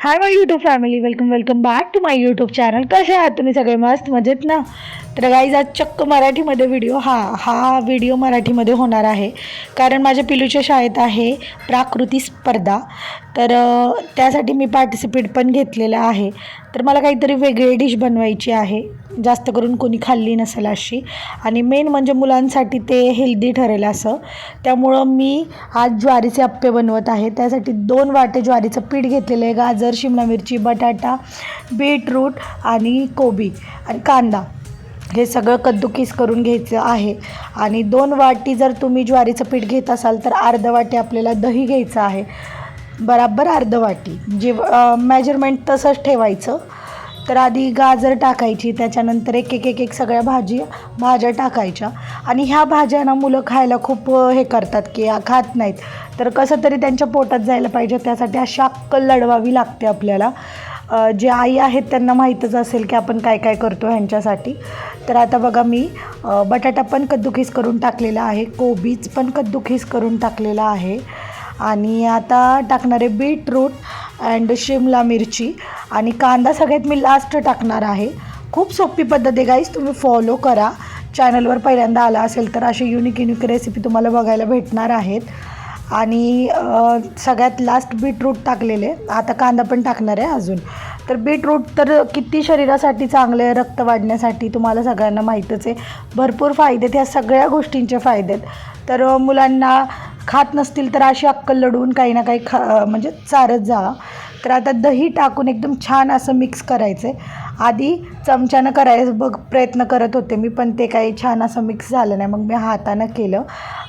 Hi my YouTube family welcome welcome back to my YouTube channel कसे आहात तुम्ही सगळे? मस्त मजेत ना? तर गाईज आज चक्क मराठीमध्ये व्हिडिओ हा हा व्हिडिओ मराठीमध्ये होणार आहे. कारण माझ्या पिलूच्या शाळेत आहे प्राकृती स्पर्धा. तर त्यासाठी मी पार्टिसिपेट पण घेतलेलं आहे. तर मला काहीतरी वेगळी डिश बनवायची आहे. जास्त करून कोणी खाल्ली नसेल अशी. आणि मेन म्हणजे मुलांसाठी ते हेल्दी ठरेल असं. त्यामुळं मी आज ज्वारीचे अप्पे बनवत आहे. त्यासाठी दोन वाटे ज्वारीचं पीठ घेतलेलं आहे. गाजर शिमला मिरची बटाटा बीटरूट आणि कोबी आणि कांदा. हे सगळं कद्दुकीस करून घ्यायचं आहे. आणि दोन वाटी जर तुम्ही ज्वारीचं पीठ घेत असाल तर अर्धं वाटी आपल्याला दही घ्यायचं आहे. बराबर अर्ध वाटी. जे मेजरमेंट तसंच ठेवायचं. तर आधी गाजर टाकायची त्याच्यानंतर एक एक एक एक सगळ्या भाजी भाज्या टाकायच्या. आणि ह्या भाज्या ना मुलं खायला खूप हे करतात की खात नाहीत. तर कसं तरी त्यांच्या पोटात जायला पाहिजे त्यासाठी अशी अक्कल लढवावी लागते आपल्याला. जे आई आहेत त्यांना माहीतच असेल की आपण काय काय करतो ह्यांच्यासाठी. तर आता बघा मी बटाटा पण कद्दूखीस करून टाकलेला आहे. कोबीज पण कद्दुखीस करून टाकलेला आहे. आणि आता टाकणारे बीटरूट अँड शिमला मिरची. आणि कांदा सगळ्यात मी लास्ट टाकणार आहे. खूप सोपी पद्धत आहे गाईस तुम्ही फॉलो करा. चॅनलवर पहिल्यांदा आला असेल तर अशी युनिक युनिक रेसिपी तुम्हाला बघायला भेटणार आहेत. आणि सगळ्यात लास्ट बीटरूट टाकलेले. आता कांदा पण टाकणार आहे अजून. तर बीटरूट तर किती शरीरासाठी चांगले आहे रक्त वाढण्यासाठी तुम्हाला सगळ्यांना माहीतच आहे. भरपूर फायदे आहेत ह्या सगळ्या गोष्टींचे फायदे आहेत. तर मुलांना खात नसतील तर अशी अक्कल लढवून काही ना काही खा म्हणजे चारत जा तर आता दही टाकून एकदम छान असं मिक्स करायचं आहे आधी चमच्यानं करायचं बघ प्रयत्न करत होते मी पण ते काही छान असं मिक्स झालं नाही. मग मी हातानं केलं.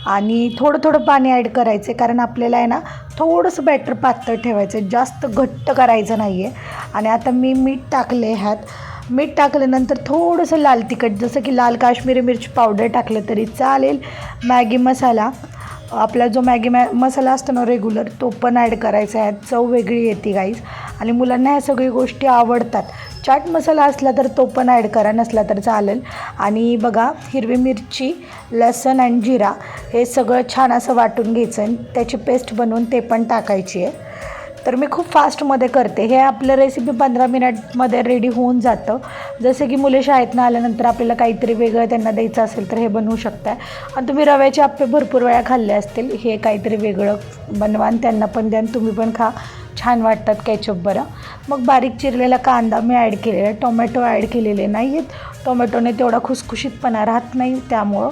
आणि थोडं थोडं पाणी ॲड करायचं आहे कारण आपल्याला आहे ना थोडंसं बॅटर पातळ ठेवायचं आहे जास्त घट्ट करायचं नाही आहे आणि आता मी मीठ टाकले ह्यात. मीठ टाकल्यानंतर थोडंसं लाल तिखट जसं की लाल काश्मीरी मिरची पावडर टाकलं तरी चालेल. मॅगी मसाला. आपला जो मॅगी मॅ मसाला असतो ना रेग्युलर तो पण ॲड करायचा आहे. चव वेगळी येते गाईज आणि मुलांना ह्या सगळी गोष्टी आवडतात. चाट मसाला असला तर तो पण ॲड करा नसला तर चालेल. आणि बघा हिरवी मिरची लसण आणि जिरा हे सगळं छान असं वाटून घ्यायचं आणि त्याची पेस्ट बनवून ते पण टाकायची आहे. तर मी खूप फास्टमध्ये करते. हे आपलं रेसिपी पंधरा मिनिटमध्ये रेडी होऊन जातं. जसं की मुले शाळेतनं आल्यानंतर आपल्याला काहीतरी वेगळं त्यांना द्यायचं असेल तर हे बनवू शकता आणि तुम्ही रव्याचे आप्पे भरपूर वेळा खाल्ले असतील. हे काहीतरी वेगळं बनवा आणि त्यांना पण द्या तुम्ही पण खा. छान वाटतात कॅचअप बरं. मग बारीक चिरलेला कांदा मी ॲड केलेला आहे. टोमॅटो ॲड केलेले नाही आहेत टोमॅटोने तेवढा खुसखुशीतपणा राहत नाही त्यामुळं.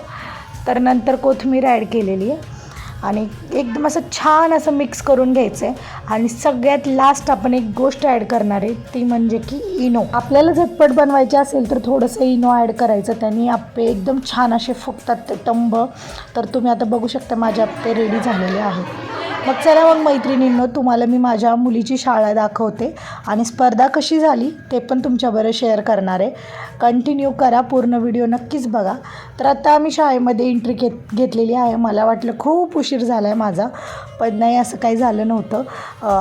तर नंतर कोथिंबीर ॲड केलेली आहे. आणि एकदम असं छान असं मिक्स करून घ्यायचं आहे. आणि सगळ्यात लास्ट आपण एक गोष्ट ॲड करणार आहे ती म्हणजे की इनो. आपल्याला झटपट बनवायचे असेल तर थोडंसं इनो ॲड करायचं. त्यांनी आप्पे एकदम छान असे फुगतात ते टंब. तर तुम्ही आता बघू शकता माझे आप्पे रेडी झालेले आहेत. मग चला मग मैत्रिणींनो तुम्हाला मी माझ्या मुलीची शाळा दाखवते. आणि स्पर्धा कशी झाली ते पण तुमच्याबरोबर शेअर करणार आहे. कंटिन्यू करा पूर्ण व्हिडिओ नक्कीच बघा. तर आता आम्ही शाळेमध्ये एंट्री घेत घेतलेली आहे. मला वाटलं खूप उशीर झाला आहे माझा पण नाही असं काही झालं नव्हतं.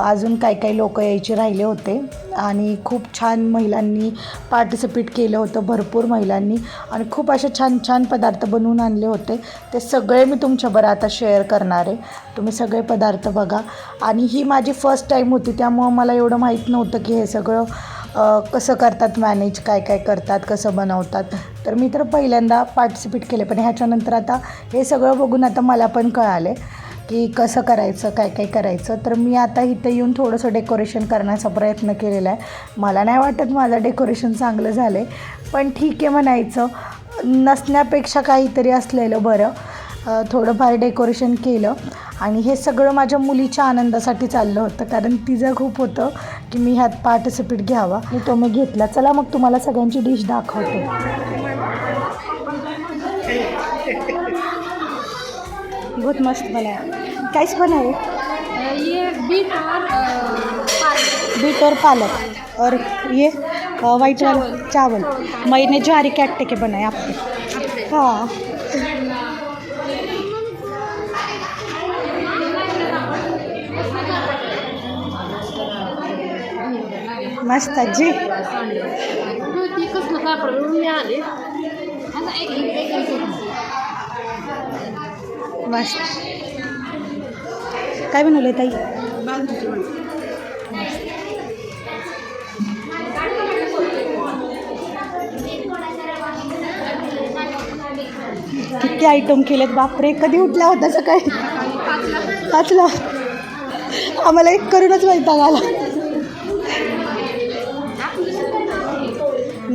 अजून काही काही लोक यायचे राहिले होते. आणि खूप छान महिलांनी पार्टिसिपेट केलं होतं भरपूर महिलांनी. आणि खूप असे छान छान पदार्थ बनवून आणले होते. ते सगळे मी तुमच्याबरोबर आता शेअर करणार आहे. तुम्ही सगळे पदार्थ बघा. आणि ही माझी फर्स्ट टाईम होती त्यामुळं मला एवढं माहीत नव्हतं की हे सगळं कसं करतात मॅनेज काय काय करतात कसं बनवतात. तर मी तर पहिल्यांदा पार्टिसिपेट केले पण ह्याच्यानंतर आता हे सगळं बघून आता मला पण कळाले की कसं करायचं काय काय करायचं. तर मी आता इथं येऊन थोडंसं डेकोरेशन करण्याचा प्रयत्न केलेला आहे. मला नाही वाटत माझं डेकोरेशन चांगलं झालं आहे पण ठीक आहे म्हणायचं. नसण्यापेक्षा काहीतरी असलेलं बरं. थोडंफार डेकोरेशन केलं. आणि हे सगळं माझ्या मुलीच्या आनंदासाठी चाललं होतं. कारण तिचं खूप होतं की मी ह्यात पार्टिसिपेट घ्यावा. आणि तो मी घेतला. चला मग तुम्हाला सगळ्यांची डिश दाखवते. बहुत मस्त बनाया. कैसे बनाए अ, ये बीट और अ, पालक. बीट और पालक. और ये वाइट वाला चावल. मैंने ज्वारी के आटे के बनाए आपके. हाँ मस्त आजी Ну, ती कसलं कापड म्हणून मी आले आता एक एक मस्त जी मस्त काय बनवलं ताई? किती आयटम केलेत बापरे कधी उठला होता सकाळी? पाचला. आम्हाला एक करूनच वैताग आला.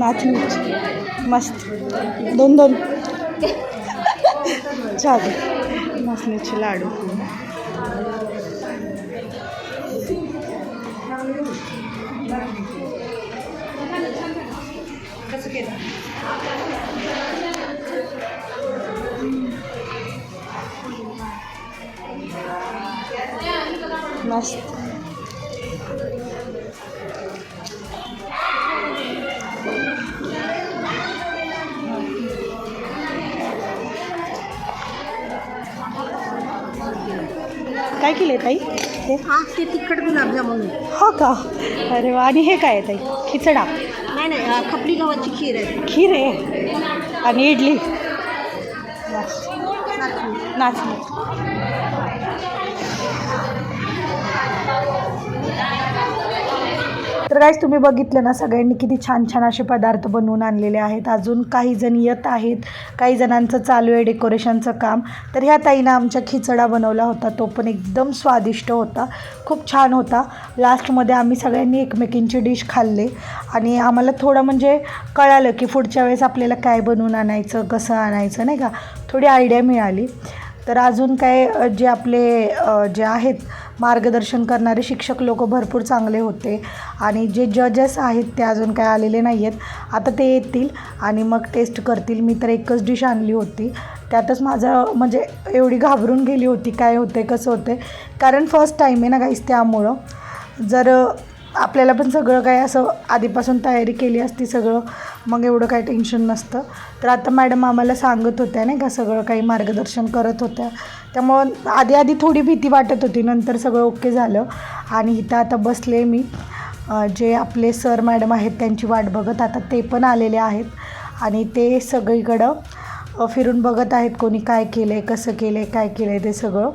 नाच नाच मस्त दोन दोन. चालेल नाचण्याचे लाडू. कसं केलं मस्त. काय केले ताई? ते हा ते तिखट गुलाबजामुन. हा का? अरे वा आणि हे काय आहे ताई? खिचडा? नाही नाही खपली गव्हाची खीर आहे. खीर आहे? आणि इडली. नाचणी. तर गाईज तुम्ही बघितलं ना सगळ्यांनी किती छान छान असे पदार्थ बनवून आणलेले आहेत. अजून काही जण येत आहेत. काही जणांचं चालू आहे डेकोरेशनचं काम. तर ह्या ताईनं आमच्या खिचडा बनवला होता. तो पण एकदम स्वादिष्ट होता. खूप छान होता. लास्टमध्ये आम्ही सगळ्यांनी एकमेकींची डिश खाल्ले. आणि आम्हाला थोडं म्हणजे कळालं की पुढच्या वेळेस आपल्याला काय बनवून आणायचं कसं आणायचं नाही का? थोडी आयडिया मिळाली. तर अजून काय जे आपले जे आहेत मार्गदर्शन करणारे शिक्षक लोक भरपूर चांगले होते. आणि जे जजेस आहेत ते अजून काय आलेले नाही आहेत आता ते येतील आणि मग टेस्ट करतील. मी तर एकच डिश आणली होती. त्यातच माझं म्हणजे एवढी घाबरून गेली होती. काय होते कसं होते कारण फर्स्ट टाईम आहे ना काहीच त्यामुळं. जर आपल्याला पण सगळं काय असं आधीपासून तयारी केली असती सगळं मग एवढं काही टेन्शन नसतं. तर आता मॅडम आम्हाला सांगत होत्या नाही का सगळं काही मार्गदर्शन करत होत्या. त्यामुळं आधी आधी थोडी भीती वाटत होती नंतर सगळं ओके झालं. आणि इथं आता बसले मी. जे आपले सर मॅडम आहेत त्यांची वाट बघत आता ते पण आलेले आहेत. आणि ते सगळीकडं फिरून बघत आहेत कोणी काय केलं आहे कसं केलं आहे काय केलं आहे ते सगळं.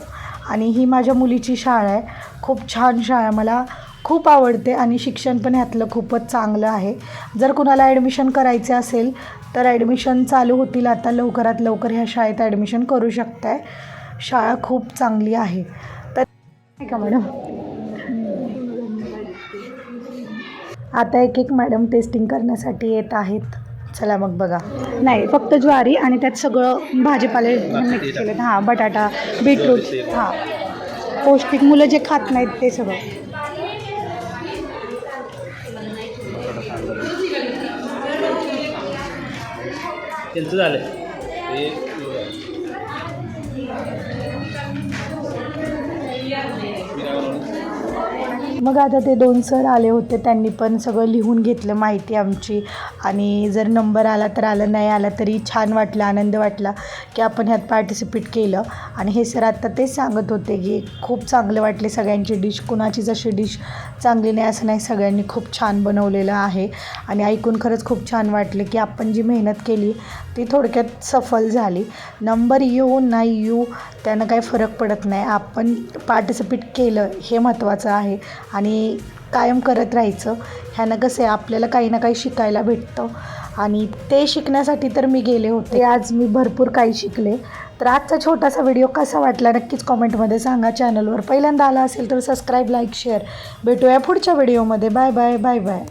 आणि ही माझ्या मुलीची शाळा आहे. खूप छान शाळा. मला खूप आवडते आणि शिक्षण पण ह्यातलं खूपच चांगलं आहे. जर कुणाला ॲडमिशन करायचे असेल तर ॲडमिशन चालू होतील आता लवकरात लवकर ह्या शाळेत ॲडमिशन करू शकताय. शाळा खूप चांगली आहे. तर का मॅडम? आता एक एक मॅडम टेस्टिंग करण्यासाठी येत आहेत. चला मग बघा. नाही फक्त ज्वारी आणि त्यात सगळं भाजीपाले मिक्स केलेत. हां बटाटा बीटरूट हां. पौष्टिक मुलं जे खात नाहीत ते सगळं. त्यांचं झालं ते मग आता ते दोन सर आले होते त्यांनी पण सगळं लिहून घेतलं माहिती आमची. आणि जर नंबर आला तर आलं नाही आला तरी छान वाटलं आनंद वाटला की आपण ह्यात पार्टिसिपेट केलं. आणि हे सर आत्ता तेच सांगत होते की खूप चांगले वाटले सगळ्यांची डिश कुणाची जशी डिश चांगली नाही असं नाही सगळ्यांनी खूप छान बनवलेलं आहे. आणि ऐकून खरंच खूप छान वाटले की आपण जी मेहनत केली ती थोडक्यात सफल झाली. नंबर येऊ नाही येऊ त्यानं काही फरक पडत नाही. आपण पार्टिसिपेट केलं हे महत्त्वाचं आहे. आणि कायम करत राहायचं. ह्यानं कसं आहे आपल्याला काही ना काही शिकायला भेटतं. आणि ते शिकण्यासाठी तर मी गेले होते. आज मी भरपूर काही शिकले. तर आजचा छोटासा व्हिडिओ कसा वाटला नक्कीच कॉमेंटमध्ये सांगा चॅनलवर. पहिल्यांदा आला असेल तर सबस्क्राईब लाईक शेअर. भेटूया पुढच्या व्हिडिओमध्ये. Bye bye bye bye.